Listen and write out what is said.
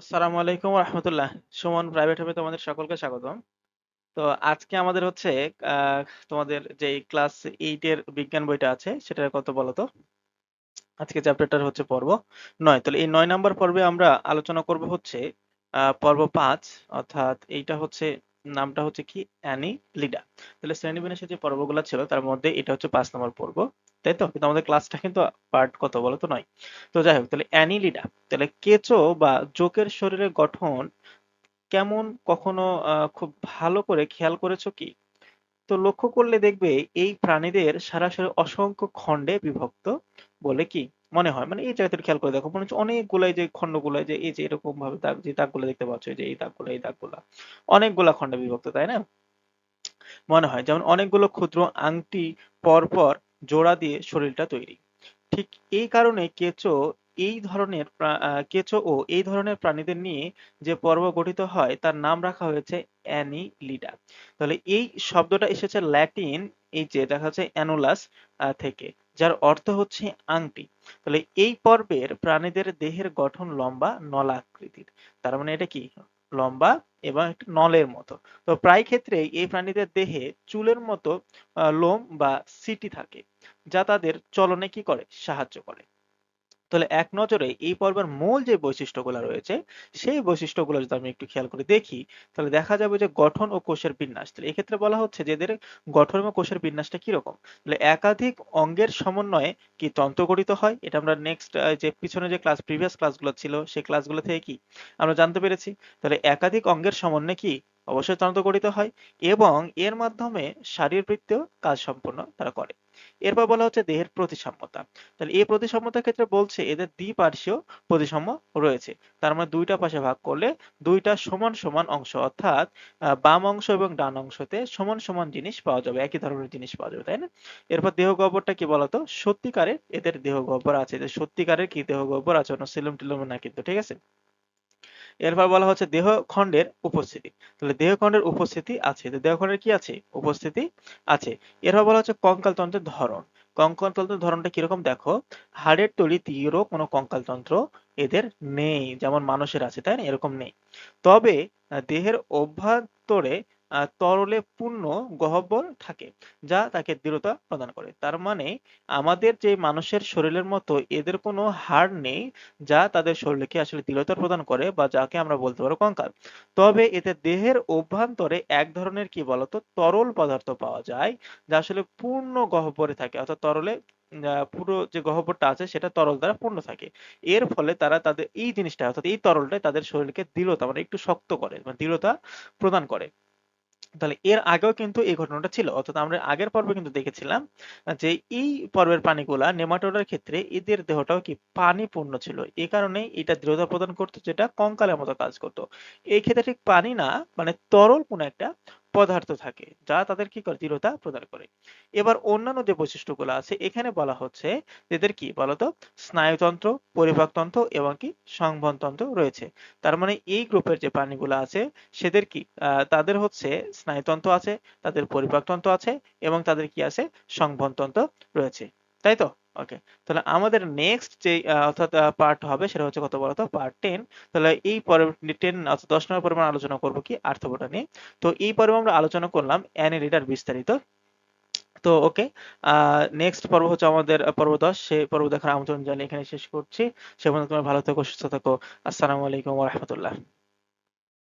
আসসালামু আলাইকুম রহমতুল্লাহ। সুমন প্রাইভেট হবে তোমাদের সকলকে স্বাগতম। তো আজকে আমাদের হচ্ছে তোমাদের যে ক্লাস এইট এর বিজ্ঞান বইটা আছে সেটা কত বলো তো? আজকে চ্যাপ্টারটার হচ্ছে পর্ব নয়। তাহলে এই নয় নাম্বার পর্বে আমরা আলোচনা করব হচ্ছে পর্ব পাঁচ, অর্থাৎ এইটা হচ্ছে, নামটা হচ্ছে কি? Annelida. তাহলে শ্রেণীবিন্যাসে যে পর্বগুলো ছিল, তার মধ্যে এটা হচ্ছে পাঁচ নম্বর পর্ব। তাই তো? কিন্তু আমাদের ক্লাসটা কিন্তু পার্ট কত বলো তো নয়। তো যাই হোক, তাহলে অ্যানি লিডা তাহলে কেঁচো বা জোকের শরীরের গঠন কেমন, কখনো খুব ভালো করে খেয়াল করেছ কি? তো লক্ষ্য করলে দেখবে এই প্রাণীদের সরাসরি অসংখ্য খণ্ডে বিভক্ত বলে কি মনে হয়। মানে এই জায়গাটা খেয়াল করে দেখো। মনে হচ্ছে অনেকগুলাই যে খণ্ডগুলাই যে এই যে এরকম ভাবে দাগ, যে দাগগুলো দেখতে পাচ্ছ যে এই দাগগুলো, এই দাগগুলা, অনেকগুলা খণ্ডে বিভক্ত, তাই না? মনে হয়। যেমন অনেকগুলো ক্ষুদ্র আংটি পর পর জোড়া দিয়ে শরীরটা তৈরি। ঠিক এই কারণে কেঁচো এই ধরনের কেঁচো ও এই ধরনের প্রাণীদের নিয়ে যে পর্ব গঠিত হয় তার নাম রাখা হয়েছে অ্যানিলিডা। তাহলে এই শব্দটা এসেছে ল্যাটিন, এই যে দেখা যাচ্ছে অ্যানুলাস থেকে, যার অর্থ হচ্ছে আংটি। তাহলে এই পর্বের প্রাণীদের দেহের গঠন লম্বা, নলাকৃতির। তার মানে এটা কি? লম্বা এবং একটা নলের মতো। তো প্রায় ক্ষেত্রে এই প্রাণীদের দেহে চুলের মতো লোম বা সিটি থাকে, যা তাদের চলনে কি করে? সাহায্য করে। তাহলে এক নজরে এই পর্বের মূল যে বৈশিষ্ট্যগুলো রয়েছে, সেই বৈশিষ্ট্যগুলো যদি আমি একটু খেয়াল করে দেখি, তাহলে দেখা যাবে যে গঠন ও কোষের বিন্যাস। তাহলে এক্ষেত্রে বলা হচ্ছে যে এদের গঠন এবং কোষের বিন্যাসটা কীরকম? তাহলে একাধিক অঙ্গের সমন্বয়ে কি তন্ত্র গঠিত হয়? এটা আমরা নেক্সট যে পিছনে যে ক্লাস প্রিভিয়াস ক্লাসগুলো ছিল, সেই ক্লাসগুলো থেকে কি আমরা জানতে পেরেছি? তাহলে একাধিক অঙ্গের সমন্বয়ে কি অবশ্যই তন্ত্র গঠিত হয় এবং এর মাধ্যমে শারীরবৃত্তীয় কাজ সম্পন্ন তারা করে। এরপর বলা হচ্ছে দেহের প্রতিসাম্যতা। তাহলে এই প্রতিসাম্যতার ক্ষেত্রে বলছে এদের দ্বিপার্শ্বীয় প্রতিসাম্য রয়েছে। তার মানে দুইটা পাশে ভাগ করলে দুইটা সমান সমান অংশ, অর্থাৎ বাম অংশ এবং ডান অংশতে সমান সমান জিনিস পাওয়া যাবে, একই ধরনের জিনিস পাওয়া যাবে, তাই না? এরপর দেহ গহ্বরটা কি বলতো? সত্যিকারের এদের দেহ গহ্বর আছে। এদের সত্যিকারের কি দেহ গহ্বর আছে? অন্য সিলুম টিলুম না কিন্তু, ঠিক আছে? এরপর বলা হচ্ছে দেহ খণ্ডের উপস্থিতি। তাহলে দেহ খণ্ডের উপস্থিতি আছে। দেহ খণ্ডের কি আছে? উপস্থিতি আছে। এরপর বলা হচ্ছে কঙ্কাল তন্ত্রের ধরন। কঙ্কাল তন্ত্রের ধরনটা কীরকম? দেখো, হাড়ের তৈরি তীরও কোনো কঙ্কাল তন্ত্র এদের নেই। যেমন মানুষের আছে, তাই না? এরকম নেই। তবে দেহের অভ্যন্তরে তরলে পূর্ণ গহ্বর থাকে, যা তাকে দৃঢ়তা প্রদান করে। তার মানে আমাদের যে মানুষের শরীরের মতো এদের কোনো হাড় নেই, যা তাদের শরীরকে আসলে দৃঢ়তা প্রদান করে বা যাকে আমরা বলতে পারো কঙ্কাল। তবে এতে দেহের অভ্যন্তরে এক ধরনের কি বলতো? তরল পদার্থ পাওয়া যায়, যা আসলে পূর্ণ গহ্বরে থাকে। অর্থাৎ তরলে পুরো যে গহ্বরটা আছে সেটা তরল দ্বারা পূর্ণ থাকে। এর ফলে তারা তাদের এই জিনিসটা, অর্থাৎ এই তরলটাই তাদের শরীরকে দৃঢ়তা মানে একটু শক্ত করে মানে দৃঢ়তা প্রদান করে। তাহলে এর আগেও কিন্তু এই ঘটনাটা ছিল। অর্থাৎ আমরা আগের পর্বে কিন্তু দেখেছিলাম যে এই পর্বের প্রাণীগুলা নেমাটোডার ক্ষেত্রে এদের দেহটাও কি পানি পূর্ণ ছিল। এই কারণে এটা দৃঢ়তা প্রদান করতো, যেটা কঙ্কালের মতো কাজ করতো। এই ক্ষেত্রে ঠিক পানি না মানে তরল কোনো একটা পদার্থ থাকে, যা তাদের কি করে? দৃঢ়তা প্রদান করে। এবার অন্যান্য যে বৈশিষ্ট্যগুলো আছে, এখানে বলা হচ্ছে এদের কি বলতো? স্নায়ুতন্ত্র পরিপাকতন্ত্র এবং কি সংবহনতন্ত্র রয়েছে। তার মানে এই গ্রুপের যে প্রাণীগুলো আছে, সেদের কি তাদের হচ্ছে স্নায়ুতন্ত্র আছে, তাদের পরিপাকতন্ত্র আছে এবং তাদের কি আছে? সংবহনতন্ত্র রয়েছে। তাই তো? ওকে তাহলে আমাদের নেক্সট যে অর্থাৎ পার্ট হবে সেটা হচ্ছে কত বলতো? পার্ট টেন তাহলে এই পরে টেন অর্থাৎ দশ নম্বর পর্বে আলোচনা করব কি? আর্থবোটা নিয়ে। তো এই পর্বে আমরা আলোচনা করলাম অ্যানিলিডার বিস্তারিত। তো ওকে নেক্সট পর্ব হচ্ছে আমাদের পর্ব দশ। সেই পর্ব দেখার আমন্ত্রণ জানিয়ে এখানে শেষ করছি। সে পর্যন্ত তোমরা ভালো থেকো, সুস্থ থাকো। আসসালামু আলাইকুম রহমতুল্লাহ।